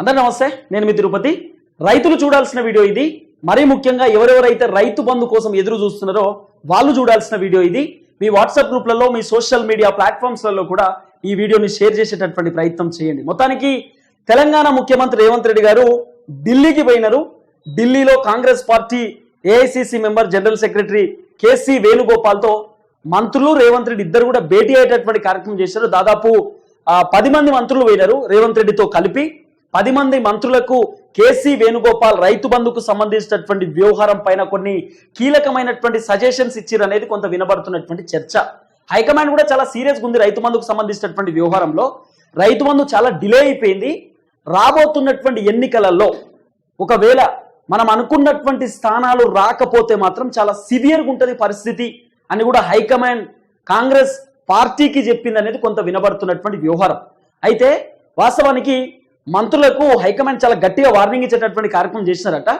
అందరు నమస్తే నేను మీ తిరుపతి. రైతులు చూడాల్సిన వీడియో ఇది. మరీ ముఖ్యంగా ఎవరెవరైతే రైతు బంధు కోసం ఎదురు చూస్తున్నారో వాళ్ళు చూడాల్సిన వీడియో ఇది. మీ వాట్సాప్ గ్రూప్లలో మీ సోషల్ మీడియా ప్లాట్ఫామ్స్లలో కూడా ఈ వీడియోని షేర్ చేసేటటువంటి ప్రయత్నం చేయండి. మొత్తానికి తెలంగాణ ముఖ్యమంత్రి రేవంత్ రెడ్డి గారు ఢిల్లీకి పోయినారు. ఢిల్లీలో Congress party AICC member general secretary KC వేణుగోపాల్తో మంత్రులు రేవంత్ రెడ్డి ఇద్దరు కూడా భేటీ అయ్యేటటువంటి కార్యక్రమం చేశారు. దాదాపు పది మంది మంత్రులు పోయినారు రేవంత్ రెడ్డితో కలిపి. పది మంది మంత్రులకు కేసీ వేణుగోపాల్ రైతు బంధుకు సంబంధించినటువంటి వ్యవహారం పైన కొన్ని కీలకమైనటువంటి సజెషన్స్ ఇచ్చారు అనేది కొంత వినబడుతున్నటువంటి చర్చ. హైకమాండ్ కూడా చాలా సీరియస్గా ఉంది రైతు బంధుకు సంబంధించినటువంటి వ్యవహారంలో. రైతు బంధు చాలా డిలే అయిపోయింది. రాబోతున్నటువంటి ఎన్నికలలో ఒకవేళ మనం అనుకున్నటువంటి స్థానాలు రాకపోతే మాత్రం చాలా సివియర్గా ఉంటుంది పరిస్థితి అని కూడా హైకమాండ్ కాంగ్రెస్ పార్టీకి చెప్పింది అనేది కొంత వినబడుతున్నటువంటి వ్యవహారం. అయితే వాస్తవానికి మంత్రులకు హైకమాండ్ చాలా గట్టిగా వార్నింగ్ ఇచ్చేటటువంటి కార్యక్రమం చేసినారట.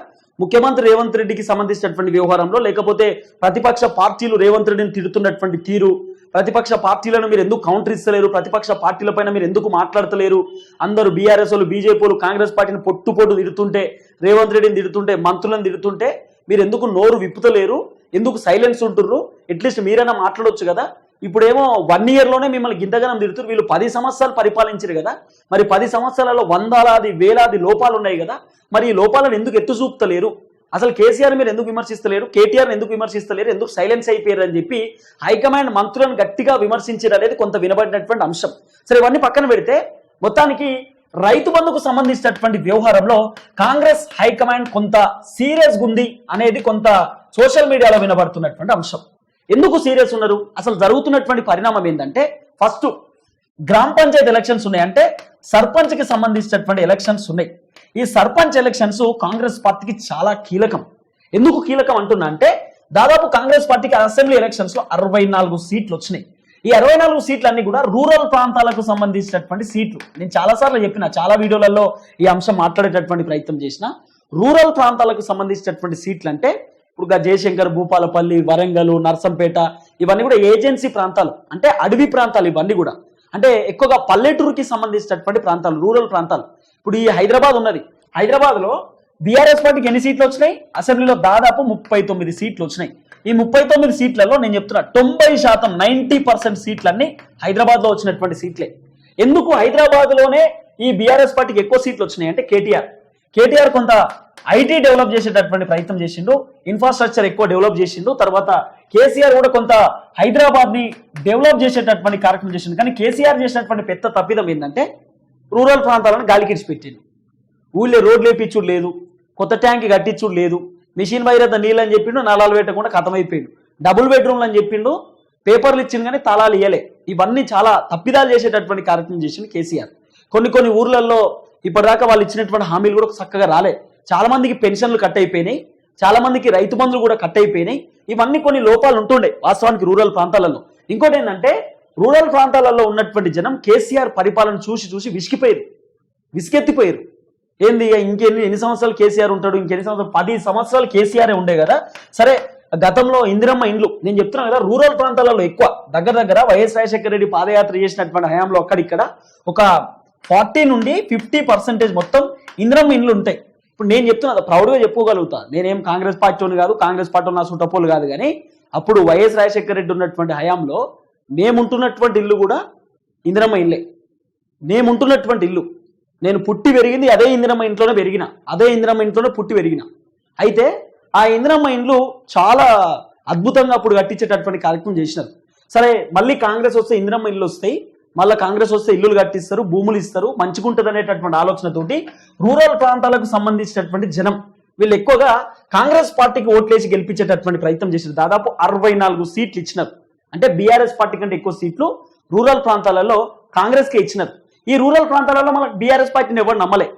ముఖ్యమంత్రి రేవంత్ రెడ్డికి సంబంధించినటువంటి వ్యవహారంలో లేకపోతే ప్రతిపక్ష పార్టీలు రేవంత్ రెడ్డిని తిడుతున్నటువంటి తీరు ప్రతిపక్ష పార్టీలను మీరు ఎందుకు కౌంటర్ ఇస్తలేరు ప్రతిపక్ష పార్టీలపైన మీరు ఎందుకు మాట్లాడతలేరు? అందరూ బీఆర్ఎస్ వాళ్ళు బీజేపీలు కాంగ్రెస్ పార్టీని పొట్టు పొట్టు తిడుతుంటే రేవంత్ రెడ్డిని తిడుతుంటే మంత్రులను తిడుతుంటే మీరు ఎందుకు నోరు విప్పుతలేరు? ఎందుకు సైలెన్స్ ఉంటుర్రు? అట్లీస్ట్ మీరైనా మాట్లాడొచ్చు కదా. ఇప్పుడేమో వన్ ఇయర్లోనే మిమ్మల్ని గింతగనం తిడుతురు. వీళ్ళు పది సంవత్సరాలు పరిపాలించరు కదా. మరి పది సంవత్సరాలలో వందలాది వేలాది లోపాలు ఉన్నాయి కదా. మరి ఈ లోపాలను ఎందుకు ఎత్తు చూపుతలేరు? అసలు కేసీఆర్ మీరు ఎందుకు విమర్శిస్తలేరు? కేటీఆర్ ఎందుకు విమర్శిస్తలేరు? ఎందుకు సైలెన్స్ అయిపోయారు అని చెప్పి హైకమాండ్ మంత్రులను గట్టిగా విమర్శించారు అనేది కొంత వినబడినటువంటి అంశం. సరే ఇవన్నీ పక్కన పెడితే మొత్తానికి రైతు బంధుకు సంబంధించినటువంటి వ్యవహారంలో కాంగ్రెస్ హైకమాండ్ కొంత సీరియస్ ఉంది అనేది కొంత సోషల్ మీడియాలో వినబడుతున్నటువంటి అంశం. ఎందుకు సీరియస్ ఉన్నారు? అసలు జరుగుతున్నటువంటి పరిణామం ఏంటంటే ఫస్ట్ గ్రామ పంచాయతీ ఎలక్షన్స్ ఉన్నాయి అంటే సర్పంచ్కి సంబంధించినటువంటి ఎలక్షన్స్ ఉన్నాయి. ఈ సర్పంచ్ ఎలక్షన్స్ కాంగ్రెస్ పార్టీకి చాలా కీలకం. ఎందుకు కీలకం అంటున్నా అంటే దాదాపు కాంగ్రెస్ పార్టీకి అసెంబ్లీ ఎలక్షన్స్లో అరవై నాలుగు సీట్లు వచ్చినాయి. ఈ అరవై నాలుగు సీట్లు అన్ని కూడా రూరల్ ప్రాంతాలకు సంబంధించినటువంటి సీట్లు. నేను చాలాసార్లు చెప్పిన చాలా వీడియోలలో ఈ అంశం మాట్లాడేటటువంటి ప్రయత్నం చేసిన. రూరల్ ప్రాంతాలకు సంబంధించినటువంటి సీట్లు అంటే ఇప్పుడు జయశంకర్ భూపాలపల్లి వరంగల్ నర్సంపేట ఇవన్నీ కూడా ఏజెన్సీ ప్రాంతాలు. అంటే అడవి ప్రాంతాలు ఇవన్నీ కూడా. అంటే ఎక్కువగా పల్లెటూరుకి సంబంధించినటువంటి ప్రాంతాలు రూరల్ ప్రాంతాలు. ఇప్పుడు ఈ హైదరాబాద్ ఉన్నది. హైదరాబాద్లో బీఆర్ఎస్ పార్టీకి ఎన్ని సీట్లు వచ్చినాయి? అసెంబ్లీలో దాదాపు ముప్పై తొమ్మిది సీట్లు వచ్చినాయి. ఈ ముప్పై తొమ్మిది సీట్లలో నేను చెప్తున్నా తొంభై శాతం నైంటీ పర్సెంట్ సీట్లన్నీ హైదరాబాద్లో వచ్చినటువంటి సీట్లే. ఎందుకు హైదరాబాద్లోనే ఈ బీఆర్ఎస్ పార్టీకి ఎక్కువ సీట్లు వచ్చినాయి అంటే కేటీఆర్. కేటీఆర్ కొంత ఐటీ డెవలప్ చేసేటటువంటి ప్రయత్నం చేసిండు ఇన్ఫ్రాస్ట్రక్చర్ ఎక్కువ డెవలప్ చేసిండు తర్వాత కేసీఆర్ కూడా కొంత హైదరాబాద్ని డెవలప్ చేసేటటువంటి కార్యక్రమం చేసిండు. కానీ కేసీఆర్ చేసినటువంటి పెద్ద తప్పిదం ఏంటంటే రూరల్ ప్రాంతాలను గాలికిడిచి పెట్టిండు. ఊళ్ళో రోడ్లు వేపించుడు లేదు కొత్త ట్యాంక్ కట్టించుడు లేదు మిషన్ వైరత నీళ్ళు అని చెప్పిండు నలాలు పెట్టకుండా కథమైపోయిండు డబుల్ బెడ్రూమ్లు అని చెప్పిండు పేపర్లు ఇచ్చిండు కానీ తాళాలు ఇయ్యలే. ఇవన్నీ చాలా తప్పిదాలు చేసేటటువంటి కార్యక్రమం చేసిండు కేసీఆర్. కొన్ని కొన్ని ఊర్లలో ఇప్పటిదాకా వాళ్ళు ఇచ్చినటువంటి హామీలు కూడా చక్కగా రాలే. చాలా మందికి పెన్షన్లు కట్ అయిపోయినాయి. చాలా మందికి రైతు బంధులు కూడా కట్ అయిపోయినాయి. ఇవన్నీ కొన్ని లోపాలు ఉంటుండే వాస్తవానికి రూరల్ ప్రాంతాలలో. ఇంకోటి ఏంటంటే రూరల్ ప్రాంతాలలో ఉన్నటువంటి జనం కేసీఆర్ పరిపాలన చూసి చూసి విసిగిపోయారు. విసిగెత్తిపోయారు. ఏంది ఇంకెన్ని ఎన్ని సంవత్సరాలు కేసీఆర్ ఉంటాడు ఇంకెన్ని సంవత్సరాలు పది సంవత్సరాలు కేసీఆర్ ఉండే కదా. సరే గతంలో ఇందిరమ్మ ఇండ్లు నేను చెప్తున్నాను కదా రూరల్ ప్రాంతాలలో ఎక్కువ. దగ్గర దగ్గర వైఎస్ రాజశేఖర రెడ్డి పాదయాత్ర చేసినటువంటి హయాంలో అక్కడిక్కడ ఒక ఫార్టీ నుండి ఫిఫ్టీ పర్సెంటేజ్ మొత్తం ఇంద్రమ్మ ఇండ్లు ఉంటాయి. ఇప్పుడు నేను చెప్తున్నా ప్రౌడ్గా చెప్పుకోగలుగుతా. నేనేం కాంగ్రెస్ పార్టీని కాదు కాంగ్రెస్ పార్టీ నా సుటపోలు కాదు కానీ అప్పుడు వైఎస్ రాజశేఖర రెడ్డి ఉన్నటువంటి హయాంలో మేముంటున్నటువంటి ఇల్లు కూడా ఇందిరమ్మ ఇల్లే మేముంటున్నటువంటి ఇల్లు. నేను పుట్టి పెరిగింది అదే ఇందిరమ్మ ఇంట్లోనే పెరిగిన. అదే ఇందిరమ్మ ఇంట్లోనే పుట్టి పెరిగిన. అయితే ఆ ఇందిరమ్మ ఇండ్లు చాలా అద్భుతంగా అప్పుడు కట్టించేటటువంటి కార్యక్రమం చేసినారు. సరే మళ్ళీ కాంగ్రెస్ వస్తే ఇందిరమ్మ ఇల్లు వస్తాయి. మళ్ళీ కాంగ్రెస్ వస్తే ఇల్లులు కట్టిస్తారు భూములు ఇస్తారు మంచిగుంటుంది అనేటటువంటి ఆలోచనతోటి రూరల్ ప్రాంతాలకు సంబంధించినటువంటి జనం వీళ్ళు ఎక్కువగా కాంగ్రెస్ పార్టీకి ఓట్లేసి గెలిపించేటటువంటి ప్రయత్నం చేశారు. దాదాపు అరవై నాలుగు సీట్లు ఇచ్చినారు. అంటే బీఆర్ఎస్ పార్టీ కంటే ఎక్కువ సీట్లు రూరల్ ప్రాంతాలలో కాంగ్రెస్కే ఇచ్చినారు. ఈ రూరల్ ప్రాంతాలలో మనకు బీఆర్ఎస్ పార్టీని ఎవరు నమ్మలే.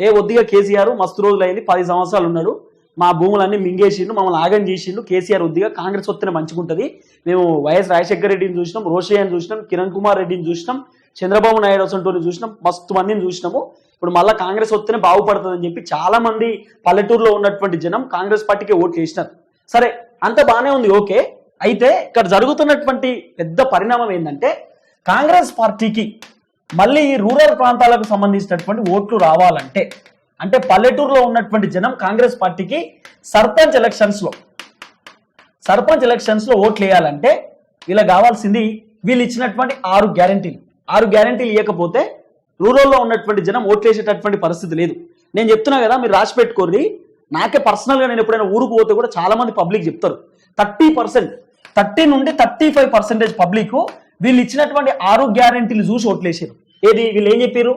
ఏ ఒద్దిగా కేసీఆర్ మస్తు రోజులైంది పది సంవత్సరాలు ఉన్నాడు మా భూములన్నీ మింగేసిండు మమ్మల్ని ఆగం చేసిండు. కేసీఆర్ ఉద్దిగా కాంగ్రెస్ వస్తేనే మంచిగుంటుంది. మేము వైఎస్ రాజశేఖర రెడ్డిని చూసినాం రోషయ్యని చూసినాం కిరణ్ కుమార్ రెడ్డిని చూసినాం చంద్రబాబు నాయుడు వసంటోని చూసినాం మస్తు మందిని చూసినాము. ఇప్పుడు మళ్ళీ కాంగ్రెస్ వస్తేనే బాగుపడుతుందని చెప్పి చాలా మంది పల్లెటూరులో ఉన్నటువంటి జనం కాంగ్రెస్ పార్టీకి ఓట్లు వేసినారు. సరే అంత బాగానే ఉంది ఓకే. అయితే ఇక్కడ జరుగుతున్నటువంటి పెద్ద పరిణామం ఏంటంటే కాంగ్రెస్ పార్టీకి మళ్ళీ ఈ రూరల్ ప్రాంతాలకు సంబంధించినటువంటి ఓట్లు రావాలంటే అంటే పల్లెటూరులో ఉన్నటువంటి జనం కాంగ్రెస్ పార్టీకి సర్పంచ్ ఎలక్షన్స్లో సర్పంచ్ ఎలక్షన్స్లో ఓట్లు వేయాలంటే ఇలా కావాల్సింది వీళ్ళు ఇచ్చినటువంటి ఆరు గ్యారంటీలు. ఆరు గ్యారంటీలు ఇవ్వకపోతే రూరల్లో ఉన్నటువంటి జనం ఓట్లు వేసేటటువంటి పరిస్థితి లేదు. నేను చెప్తున్నా కదా మీరు రాసి పెట్టుకోర్రి. నాకే పర్సనల్గా నేను ఎప్పుడైనా ఊరుకు పోతే కూడా చాలామంది పబ్లిక్ చెప్తారు. థర్టీ పర్సెంట్ థర్టీ నుండి థర్టీ ఫైవ్ పర్సెంటేజ్ పబ్లిక్ వీళ్ళు ఇచ్చినటువంటి ఆరు గ్యారంటీలు చూసి ఓట్లేసారు ఏది? వీళ్ళు ఏం చెప్పారు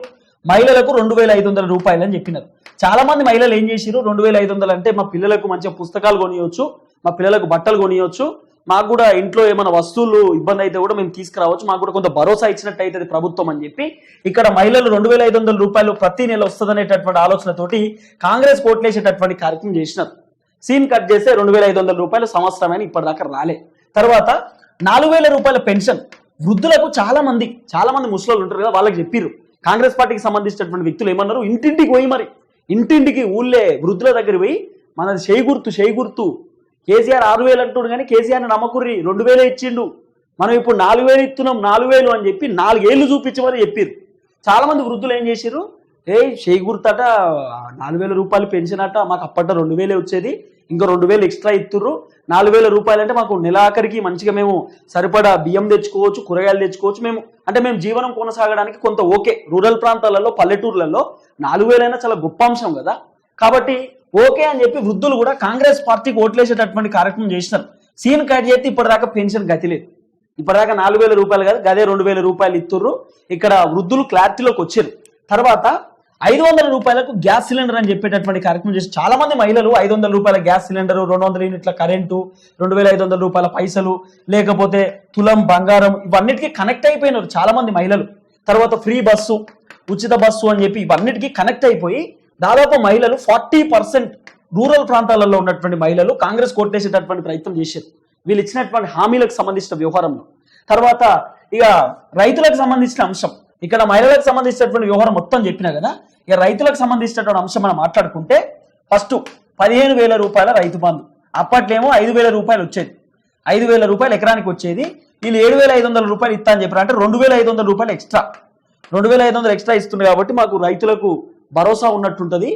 మహిళలకు రెండు వేల ఐదు వందల రూపాయలు అని చెప్పినారు. చాలా మంది మహిళలు ఏం చేసిరు రెండు వేల ఐదు వందలు అంటే మా పిల్లలకు మంచిగా పుస్తకాలు కొనియవచ్చు మా పిల్లలకు బట్టలు కొనియవచ్చు మాకు కూడా ఇంట్లో ఏమైనా వస్తువులు ఇబ్బంది అయితే కూడా మేము తీసుకురావచ్చు మాకు కూడా కొంత భరోసా ఇచ్చినట్టు అవుతుంది ప్రభుత్వం అని చెప్పి ఇక్కడ మహిళలు రెండు వేల ఐదు వందల రూపాయలు ప్రతి నెల వస్తుందనేటటువంటి ఆలోచనతోటి కాంగ్రెస్ కోట్లేసేటటువంటి కార్యక్రమం చేసినారు. సీన్ కట్ చేస్తే రెండు వేల ఐదు వందల రూపాయలు సంవత్సరమైన ఇప్పటిదాకా రాలే. తర్వాత నాలుగు వేల రూపాయల పెన్షన్ వృద్ధులకు చాలా మంది చాలా మంది ముసలోళ్ళు ఉంటారు కదా వాళ్ళకి చెప్పిర్రు. కాంగ్రెస్ పార్టీకి సంబంధించినటువంటి వ్యక్తులు ఏమన్నారు? ఇంటింటికి పోయి మరి. ఇంటింటికి ఊళ్ళే వృద్ధుల దగ్గర పోయి మనది చేయి గుర్తు గుర్తు కేసీఆర్ ఆరు వేలు అంటుడు కానీ కేసీఆర్ నమ్మకుర్రి. రెండు వేలే ఇచ్చిండు. మనం ఇప్పుడు నాలుగు వేలు ఇస్తున్నాం నాలుగు వేలు అని చెప్పి నాలుగేళ్ళు చూపించి మరి చెప్పారు చాలా మంది వృద్ధులు ఏం చేశారు ఏ చేయి అట నాలుగు వేల రూపాయలు పెన్షన్ అట మాకు అప్పట్లో రెండు వేలే వచ్చేది. ఇంకా రెండు వేలు ఎక్స్ట్రా ఇస్తుర్రు నాలుగు వేల రూపాయలు అంటే మాకు నెలాఖరికి మంచిగా మేము సరిపడా బియ్యం తెచ్చుకోవచ్చు కూరగాయలు తెచ్చుకోవచ్చు. మేము అంటే మేము జీవనం కొనసాగడానికి కొంత ఓకే. రూరల్ ప్రాంతాలలో పల్లెటూర్లలో నాలుగు వేలైనా చాలా గొప్ప అంశం కదా. కాబట్టి ఓకే అని చెప్పి వృద్ధులు కూడా కాంగ్రెస్ పార్టీకి ఓట్లేసేటటువంటి కార్యక్రమం చేసినారు. సీన్ కట్ చేస్తే ఇప్పటిదాకా పెన్షన్ గతి లేదు. ఇప్పటిదాకా నాలుగు వేల రూపాయలు కాదు గదే రెండు వేల రూపాయలు ఇస్తుర్రు ఇక్కడ వృద్ధులు క్లారిటీలోకి వచ్చారు. తర్వాత ఐదు వందల రూపాయలకు గ్యాస్ సిలిండర్ అని చెప్పేటటువంటి కార్యక్రమం చేసి చాలా మంది మహిళలు ఐదు వందల రూపాయల గ్యాస్ సిలిండర్ రెండు వందల యూనిట్ల కరెంటు రెండు వేల ఐదు వందల రూపాయల పైసలు లేకపోతే తులం బంగారం ఇవన్నిటికీ కనెక్ట్ అయిపోయినారు చాలా మంది మహిళలు. తర్వాత ఫ్రీ బస్సు ఉచిత బస్సు అని చెప్పి ఇవన్నిటికీ కనెక్ట్ అయిపోయి దాదాపు మహిళలు ఫార్టీ పర్సెంట్ రూరల్ ప్రాంతాలలో ఉన్నటువంటి మహిళలు కాంగ్రెస్ కొట్టేసేటటువంటి ప్రయత్నం చేశారు. వీళ్ళు ఇచ్చినటువంటి హామీలకు సంబంధించిన వ్యవహారంలో. తర్వాత ఇక రైతులకు సంబంధించిన అంశం. ఇక్కడ మహిళలకు సంబంధించినటువంటి వ్యవహారం మొత్తం చెప్పినా కదా ఇక రైతులకు సంబంధించినటువంటి అంశం మనం మాట్లాడుకుంటే ఫస్ట్ పదిహేను వేల రూపాయల రైతు బంధు. అప్పట్లేమో ఐదు వేల రూపాయలు వచ్చేది. ఐదు వేల రూపాయలు ఎకరానికి వచ్చేది. వీళ్ళు ఏడు వేల ఐదు వందల రూపాయలు ఇస్తా అని చెప్పారు అంటే రెండు వేల ఐదు వందల రూపాయలు ఎక్స్ట్రా. రెండు వేల ఐదు వందలు ఎక్స్ట్రా ఇస్తుంది కాబట్టి మాకు రైతులకు భరోసా ఉన్నట్టుంటుంది.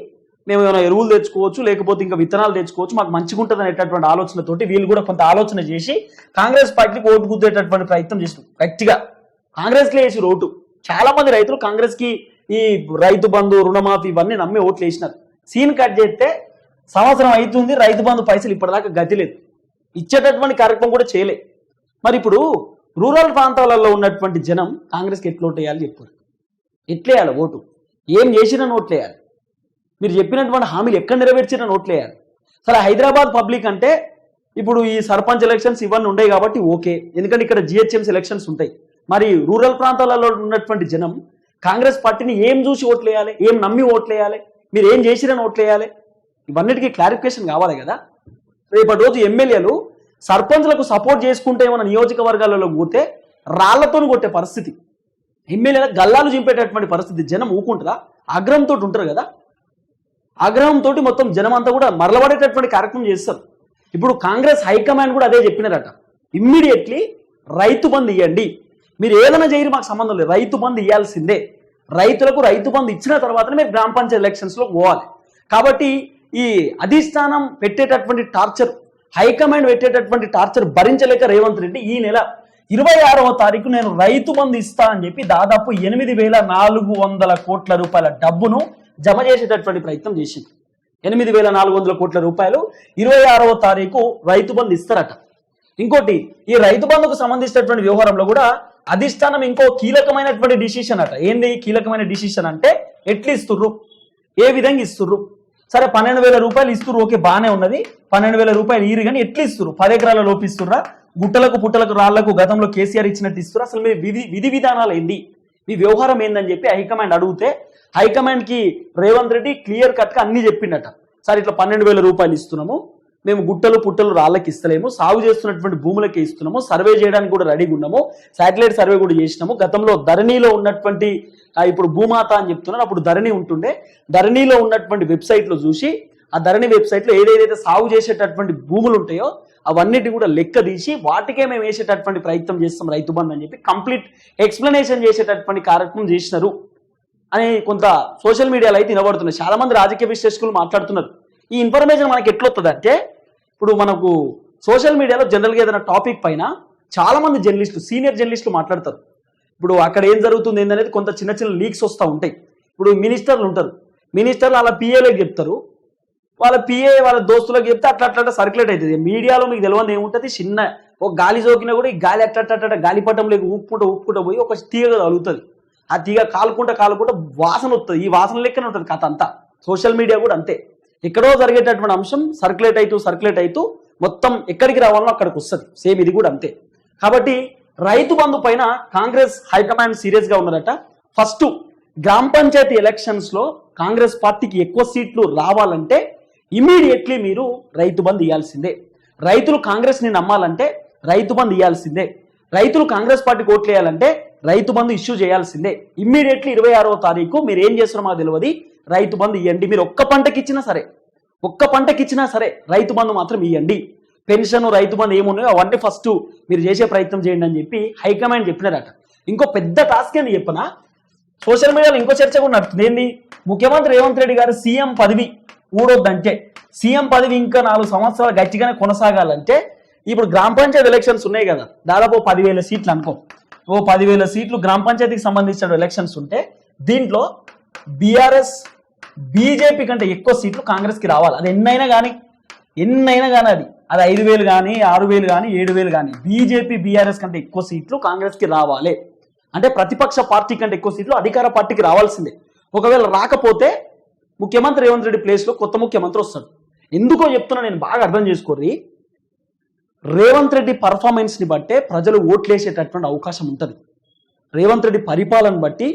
మేము ఏమైనా ఎరువులు తెచ్చుకోవచ్చు లేకపోతే ఇంకా విత్తనాలు తెచ్చుకోవచ్చు మాకు మంచిగా ఉంటుంది అనేటటువంటి ఆలోచనతోటి వీళ్ళు కూడా కొంత ఆలోచన చేసి కాంగ్రెస్ పార్టీకి ఓటు గుద్దేటటువంటి ప్రయత్నం చేసినారు గట్టిగా. కాంగ్రెస్కి వేసి ఓటు చాలా మంది రైతులు కాంగ్రెస్కి ఈ రైతు బంధు రుణమాఫీ ఇవన్నీ నమ్మి ఓట్లు వేసినారు. సీన్ కట్ చేస్తే సంవత్సరం అవుతుంది రైతు బంధు పైసలు ఇప్పటిదాకా గతి లేదు. ఇచ్చేటటువంటి కార్యక్రమం కూడా చేయలే. మరి ఇప్పుడు రూరల్ ప్రాంతాలలో ఉన్నటువంటి జనం కాంగ్రెస్కి ఎట్లా ఓటు వేయాలి చెప్పారు ఎట్లేయాలి ఓటు? ఏం చేసినా ఓట్లేయాలి మీరు చెప్పినటువంటి హామీలు ఎక్కడ నెరవేర్చినా ఓట్లేయాలి సరే హైదరాబాద్ పబ్లిక్ అంటే ఇప్పుడు ఈ సర్పంచ్ ఎలక్షన్స్ ఇవన్నీ ఉన్నాయి కాబట్టి ఓకే. ఎందుకంటే ఇక్కడ జిహెచ్ఎంసీ ఎలక్షన్స్ ఉంటాయి. మరి రూరల్ ప్రాంతాలలో ఉన్నటువంటి జనం కాంగ్రెస్ పార్టీని ఏం చూసి ఓట్లేయాలి? ఏం నమ్మి ఓట్లేయాలి? మీరు ఏం చేసిరని ఓట్లేయాలి? ఇవన్నిటికీ క్లారిఫికేషన్ కావాలి కదా? రేపటి రోజు ఎమ్మెల్యేలు సర్పంచ్లకు సపోర్ట్ చేసుకుంటే ఏమైనా నియోజకవర్గాలలో పోతే రాళ్ళతో కొట్టే పరిస్థితి. ఎమ్మెల్యేల గల్లాలు చింపేటటువంటి పరిస్థితి. జనం ఊకుంటారా ఆగ్రహంతో ఉంటారు కదా? ఆగ్రహంతో మొత్తం జనం అంతా కూడా మరలబడేటటువంటి కార్యక్రమం చేస్తారు. ఇప్పుడు కాంగ్రెస్ హైకమాండ్ కూడా అదే చెప్పినారట. ఇమ్మీడియట్లీ రైతు బంద్ ఇవ్వండి మీరు ఏదైనా చేయరు మాకు సంబంధం లేదు. రైతు బంధు ఇవ్వాల్సిందే రైతులకు రైతు బంధు ఇచ్చిన తర్వాతనే మీరు గ్రామ పంచాయతీ ఎలక్షన్స్లో పోవాలి. కాబట్టి ఈ అధిష్టానం పెట్టేటటువంటి టార్చర్ హైకమాండ్ పెట్టేటటువంటి టార్చర్ భరించలేక రేవంత్ రెడ్డి ఈ నెల ఇరవై ఆరవ తారీఖు నేను రైతు బంధు ఇస్తా అని చెప్పి దాదాపు ఎనిమిది వేల నాలుగు వందల కోట్ల రూపాయల డబ్బును జమ చేసేటటువంటి ప్రయత్నం చేసింది. ఎనిమిది వేల నాలుగు వందల కోట్ల రూపాయలు ఇరవై ఆరవ తారీఖు రైతు బంధు ఇస్తారట. ఇంకోటి ఈ రైతు బంధుకు సంబంధించినటువంటి వ్యవహారంలో కూడా అధిష్టానం ఇంకో కీలకమైనటువంటి డిసిషన్ అట. ఏంది కీలకమైన డిసిషన్ అంటే ఎట్లు ఇస్తుర్రు? ఏ విధంగా ఇస్తుర్రు? సరే పన్నెండు వేల రూపాయలు ఇస్తురు ఓకే బాగానే ఉన్నది. పన్నెండు వేల రూపాయలు ఈరు కానీ ఎట్లు ఇస్తుర్రు? పది ఎకరాల లోపు ఇస్తుర్రా? గుట్టలకు పుట్టలకు రాళ్ళకు గతంలో కేసీఆర్ ఇచ్చినట్టు ఇస్తురు అసలు మీ విధి విధి విధానాలు ఏంది? మీ వ్యవహారం ఏందని చెప్పి హైకమాండ్ అడిగితే హైకమాండ్కి రేవంత్ రెడ్డి క్లియర్ కట్గా అన్ని చెప్పిండట సార్ ఇట్లా పన్నెండు వేల రూపాయలు ఇస్తున్నాము. మేము గుట్టలు పుట్టలు రాళ్ళకి ఇస్తలేము. సాగు చేస్తున్నటువంటి భూములకి ఇస్తున్నాము. సర్వే చేయడానికి కూడా రెడీగా ఉన్నాము. శాటిలైట్ సర్వే కూడా చేసినాము. గతంలో ధరణిలో ఉన్నటువంటి ఇప్పుడు భూమాత అని చెప్తున్నాను అప్పుడు ధరణి ఉంటుండే. ధరణిలో ఉన్నటువంటి వెబ్సైట్లో చూసి ఆ ధరణి వెబ్సైట్లో ఏదేదైతే సాగు చేసేటటువంటి భూములు ఉంటాయో అవన్నిటి కూడా లెక్క తీసి వాటికే మేము వేసేటటువంటి ప్రయత్నం చేస్తాం రైతు బంధు అని చెప్పి కంప్లీట్ ఎక్స్ప్లెనేషన్ చేసేటటువంటి కార్యక్రమం చేసినారు. అని కొంత సోషల్ మీడియాలో అయితే వినబడుతున్నాయి. చాలా మంది రాజకీయ విశ్లేషకులు మాట్లాడుతున్నారు. ఈ ఇన్ఫర్మేషన్ మనకి ఎట్లొస్తుంది అంటే ఇప్పుడు మనకు సోషల్ మీడియాలో జనరల్గా ఏదైనా టాపిక్ పైన చాలామంది జర్నలిస్టులు సీనియర్ జర్నలిస్టులు మాట్లాడతారు. ఇప్పుడు అక్కడ ఏం జరుగుతుంది ఏందనేది కొంత చిన్న చిన్న లీక్స్ వస్తూ ఉంటాయి. ఇప్పుడు మినిస్టర్లు ఉంటారు. మినిస్టర్లు అలా పిఏలకు చెప్తారు. వాళ్ళ పిఏ వాళ్ళ దోస్తులకు చెప్తే అట్లా అట్లా సర్క్యులేట్ అవుతుంది. మీడియాలో మీకు తెలియదు ఏముంటుంది? చిన్న ఒక గాలి సోకినా కూడా ఈ గాలి అట్లా అట్లా అట్లా గాలిపటం లేక ఊపుకుంటూ ఊపుకుంటూ పోయి ఒక తీగ కలుగుతుంది ఆ తీగ కాలుకుంటా కాలుకుంటా వాసన వస్తుంది. ఈ వాసన లెక్కనే ఉంటుంది కథ అంతా. సోషల్ మీడియా కూడా అంతే. ఎక్కడో జరిగేటటువంటి అంశం సర్క్యులేట్ అవుతూ సర్క్యులేట్ అవుతూ మొత్తం ఎక్కడికి రావాలో అక్కడికి వస్తుంది. సేమ్ ఇది కూడా అంతే. కాబట్టి రైతు బంధు పైన కాంగ్రెస్ హైకమాండ్ సీరియస్గా ఫస్ట్ గ్రామ పంచాయతీ ఎలక్షన్స్లో కాంగ్రెస్ పార్టీకి ఎక్కువ సీట్లు రావాలంటే ఇమీడియట్లీ మీరు రైతు బంద్ ఇవ్వాల్సిందే రైతులు కాంగ్రెస్ని నమ్మాలంటే రైతు బంద్ ఇవ్వాల్సిందే రైతులు కాంగ్రెస్ పార్టీకి ఓట్లు వేయాలంటే రైతు బంధు ఇష్యూ చేయాల్సిందే. ఇమ్మీడియట్లీ ఇరవై ఆరో తారీఖు మీరు ఏం చేస్తారో మాకు తెలియదు రైతు బంధు ఇవ్వండి మీరు ఒక్క పంటకి ఇచ్చినా సరే ఒక్క పంటకి ఇచ్చినా సరే రైతు బంధు మాత్రం ఇవ్వండి పెన్షన్ రైతు బంధు ఏమున్నాయో అవన్నీ ఫస్ట్ మీరు చేసే ప్రయత్నం చేయండి అని చెప్పి హైకమాండ్ చెప్పినారట. ఇంకో పెద్ద టాస్క్ ఏంది చెప్పిన? సోషల్ మీడియాలో ఇంకో చర్చ కూడా నడుతుంది ఏంది? ముఖ్యమంత్రి రేవంత్ రెడ్డి గారు సీఎం పదవి ఊడొద్దంటే సీఎం పదవి ఇంకా నాలుగు సంవత్సరాలు గట్టిగానే కొనసాగాలంటే ఇప్పుడు గ్రామ పంచాయతీ ఎలక్షన్స్ ఉన్నాయి కదా. దాదాపు పదివేల సీట్లు అనుకో. ఓ పదివేల సీట్లు గ్రామ పంచాయతీకి సంబంధించిన ఎలక్షన్స్ ఉంటే దీంట్లో బీఆర్ఎస్ బీజేపీ కంటే ఎక్కువ సీట్లు కాంగ్రెస్కి రావాలి. అది ఎన్నైనా కానీ ఎన్నైనా కానీ అది. అది ఐదు వేలు కానీ ఆరు వేలు కానీ ఏడు వేలు కానీ బీజేపీ బీఆర్ఎస్ కంటే ఎక్కువ సీట్లు కాంగ్రెస్కి రావాలి. అంటే ప్రతిపక్ష పార్టీ కంటే ఎక్కువ సీట్లు అధికార పార్టీకి రావాల్సిందే. ఒకవేళ రాకపోతే ముఖ్యమంత్రి రేవంత్ రెడ్డి ప్లేస్లో కొత్త ముఖ్యమంత్రి వస్తాడు. ఎందుకో చెప్తున్నా నేను బాగా అర్థం చేసుకోర్రి. రేవంత్ రెడ్డి పర్ఫార్మెన్స్ని బట్టే ప్రజలు ఓట్లేసేటటువంటి అవకాశం ఉంటుంది. రేవంత్ రెడ్డి పరిపాలన బట్టి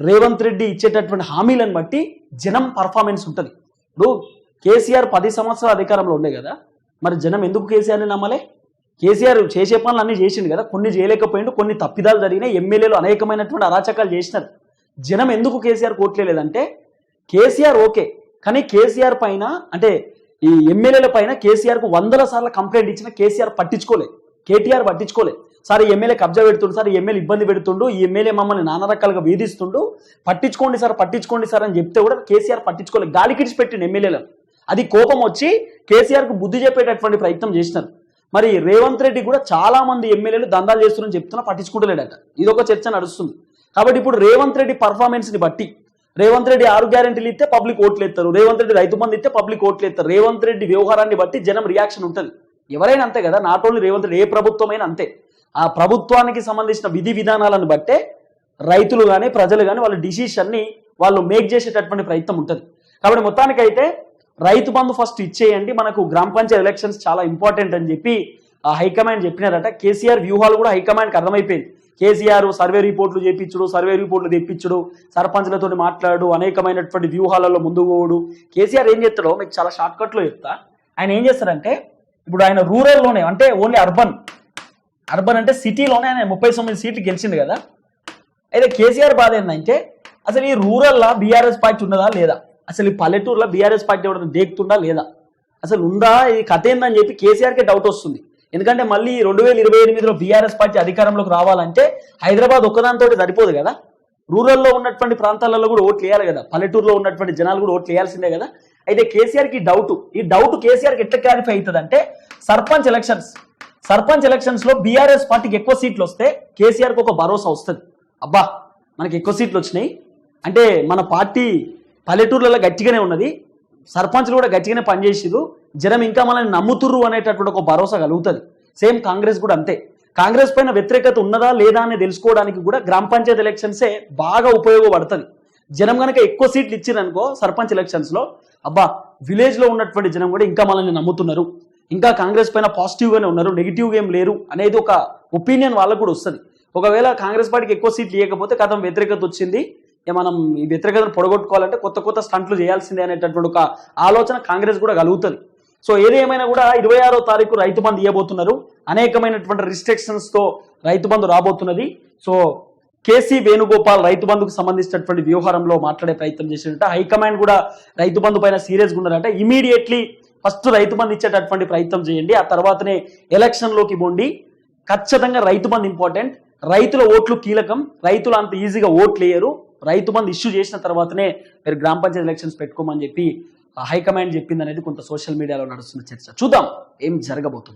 రేవంత్ రెడ్డి ఇచ్చేటటువంటి హామీలను బట్టి జనం పర్ఫార్మెన్స్ ఉంటుంది. ఇప్పుడు కేసీఆర్ పది సంవత్సరాల అధికారంలో ఉండే కదా మరి జనం ఎందుకు కేసీఆర్ని నమ్మలే? కేసీఆర్ చేసే పనులు అన్నీ చేసిండు కదా కొన్ని చేయలేకపోయిండు కొన్ని తప్పిదాలు జరిగినాయి ఎమ్మెల్యేలు అనేకమైనటువంటి అరాచకాలు చేసినారు. జనం ఎందుకు కేసీఆర్ కోట్లేదంటే కేసీఆర్ ఓకే కానీ కేసీఆర్ పైన అంటే ఈ ఎమ్మెల్యేల పైన కేసీఆర్కు వందల సార్లు కంప్లైంట్ ఇచ్చిన కేసీఆర్ పట్టించుకోలే కేటీఆర్ పట్టించుకోలే. సార్ ఈ ఎమ్మెల్యే కబ్జా పెడుతుండు సార్ ఎమ్మెల్యే ఇబ్బంది పెడుతుండు ఈ ఎమ్మెల్యే మమ్మల్ని నానా రకాలుగా వేధిస్తుండు. పట్టించుకోండి సార్ పట్టించుకోండి సార్ అని చెప్తే కూడా కేసీఆర్ పట్టించుకోలేదు గాలికిడిచి పెట్టిండు ఎమ్మెల్యేలను అది కోపం వచ్చి కేసీఆర్కు బుద్ధి చెప్పేటటువంటి ప్రయత్నం చేసినారు. మరి రేవంత్ రెడ్డి కూడా చాలా మంది ఎమ్మెల్యేలు దందాలు చేస్తున్నారని చెప్తున్నా పట్టించుకుంటలేడట. ఇది ఒక చర్చ నడుస్తుంది. కాబట్టి ఇప్పుడు రేవంత్ రెడ్డి పర్ఫార్మెన్స్ని బట్టి రేవంత్ రెడ్డి ఆరు గ్యారెంటీలు ఇస్తే పబ్లిక్ ఓట్లు ఎత్తారు రేవంత్ రెడ్డి రైతు మంది ఇస్తే పబ్లిక్ ఓట్లు ఎత్తారు రేవంత్ రెడ్డి వ్యవహారాన్ని బట్టి జనం రియాక్షన్ ఉంటుంది. ఎవరైనా అంతే కదా నాట్ ఓన్లీ రేవంత్ రెడ్డి ఏ ప్రభుత్వమైనా అంతే. ఆ ప్రభుత్వానికి సంబంధించిన విధి విధానాలను బట్టే రైతులు కానీ ప్రజలు కానీ వాళ్ళ డిసిషన్ని వాళ్ళు మేక్ చేసేటటువంటి ప్రయత్నం ఉంటుంది. కాబట్టి మొత్తానికైతే రైతు బంధు ఫస్ట్ ఇచ్చేయండి. మనకు గ్రామ పంచాయతీ ఎలక్షన్స్ చాలా ఇంపార్టెంట్ అని చెప్పి ఆ హైకమాండ్ చెప్పినారట. కేసీఆర్ వ్యూహాలు కూడా హైకమాండ్కి అర్థమైపోయింది. కేసీఆర్ సర్వే రిపోర్ట్లు చేపించుడు సర్వే రిపోర్ట్లు తెప్పించుడు సర్పంచ్లతో మాట్లాడు అనేకమైనటువంటి వ్యూహాలలో ముందుకు పోవుడు. కేసీఆర్ ఏం చేస్తాడో మీకు చాలా షార్ట్ కట్లో చెప్తా. ఆయన ఏం చేస్తారంటే ఇప్పుడు ఆయన రూరల్లోనే అంటే ఓన్లీ అర్బన్ అర్బన్ అంటే సిటీలోనే ఆయన ముప్పై తొమ్మిది సీట్లు గెలిచింది కదా? అయితే కేసీఆర్ బాధ ఏంటంటే అసలు ఈ రూరల్లో బీఆర్ఎస్ పార్టీ ఉన్నదా లేదా? అసలు ఈ పల్లెటూరులో బీఆర్ఎస్ పార్టీ ఎవరైనా దేకుతుందా లేదా? అసలు ఉందా? ఈ కథ ఏందని చెప్పి కేసీఆర్కే డౌట్ వస్తుంది. ఎందుకంటే మళ్ళీ రెండు వేల ఇరవై ఎనిమిదిలో బీఆర్ఎస్ పార్టీ అధికారంలోకి రావాలంటే హైదరాబాద్ ఒక్కదాంతో సరిపోదు కదా? రూరల్లో ఉన్నటువంటి ప్రాంతాలలో కూడా ఓట్లు వేయాలి కదా? పల్లెటూరులో ఉన్నటువంటి జనాలు కూడా ఓట్లు వేయాల్సిందే కదా? అయితే కేసీఆర్కి డౌట్ ఈ డౌట్ కేసీఆర్కి ఎట్లా క్లారిఫై అవుతుంది అంటే సర్పంచ్ ఎలక్షన్స్ సర్పంచ్ ఎలక్షన్స్లో బీఆర్ఎస్ పార్టీకి ఎక్కువ సీట్లు వస్తే కేసీఆర్కి ఒక భరోసా వస్తుంది. అబ్బా మనకి ఎక్కువ సీట్లు వచ్చినాయి. అంటే మన పార్టీ పల్లెటూర్లలో గట్టిగానే ఉన్నది. సర్పంచ్లు కూడా గట్టిగానే పనిచేసిరు జనం ఇంకా మనల్ని నమ్ముతుర్రు అనేటటువంటి ఒక భరోసా కలుగుతుంది. సేమ్ కాంగ్రెస్ కూడా అంతే. కాంగ్రెస్ పైన వ్యతిరేకత ఉన్నదా లేదా అని తెలుసుకోవడానికి కూడా గ్రామ పంచాయతీ ఎలక్షన్సే బాగా ఉపయోగపడుతుంది. జనం కనుక ఎక్కువ సీట్లు ఇచ్చిరనుకో సర్పంచ్ ఎలక్షన్స్లో అబ్బా విలేజ్లో ఉన్నటువంటి జనం కూడా ఇంకా మనల్ని నమ్ముతున్నారు. ఇంకా కాంగ్రెస్ పైన పాజిటివ్గానే ఉన్నారు నెగిటివ్గా ఏం లేరు అనేది ఒక ఒపీనియన్ వాళ్ళకు కూడా వస్తుంది. ఒకవేళ కాంగ్రెస్ పార్టీకి ఎక్కువ సీట్లు ఇవ్వకపోతే కథం వ్యతిరేకత వచ్చింది. మనం ఈ వ్యతిరేకతను పొడగొట్టుకోవాలంటే కొత్త కొత్త స్టంట్లు చేయాల్సిందే అనేటటువంటి ఒక ఆలోచన కాంగ్రెస్ కూడా కలుగుతుంది. సో ఏది ఏమైనా కూడా ఇరవై ఆరో తారీఖు రైతు బంధు ఇవ్వబోతున్నారు. అనేకమైనటువంటి రిస్ట్రిక్షన్స్తో రైతు బంధు రాబోతున్నది. సో కేసీ వేణుగోపాల్ రైతు బంధుకు సంబంధించినటువంటి వ్యవహారంలో మాట్లాడే ప్రయత్నం చేసినట్టు హైకమాండ్ కూడా రైతు బంధు పైన సీరియస్గా ఉన్నారంటే ఇమీడియట్లీ ఫస్ట్ రైతు బంధు ఇచ్చేటటువంటి ప్రయత్నం చేయండి. ఆ తర్వాతనే ఎలక్షన్లోకి పోండి. ఖచ్చితంగా రైతు బంధు ఇంపార్టెంట్ రైతుల ఓట్లు కీలకం. రైతులు అంత ఈజీగా ఓట్లు వేయరు. రైతు బంధు ఇష్యూ చేసిన తర్వాతనే మీరు గ్రామ పంచాయతీ ఎలక్షన్స్ పెట్టుకోమని చెప్పి హైకమాండ్ చెప్పింది అనేది కొంత సోషల్ మీడియాలో నడుస్తున్న చర్చ. చూద్దాం ఏం జరగబోతుంది.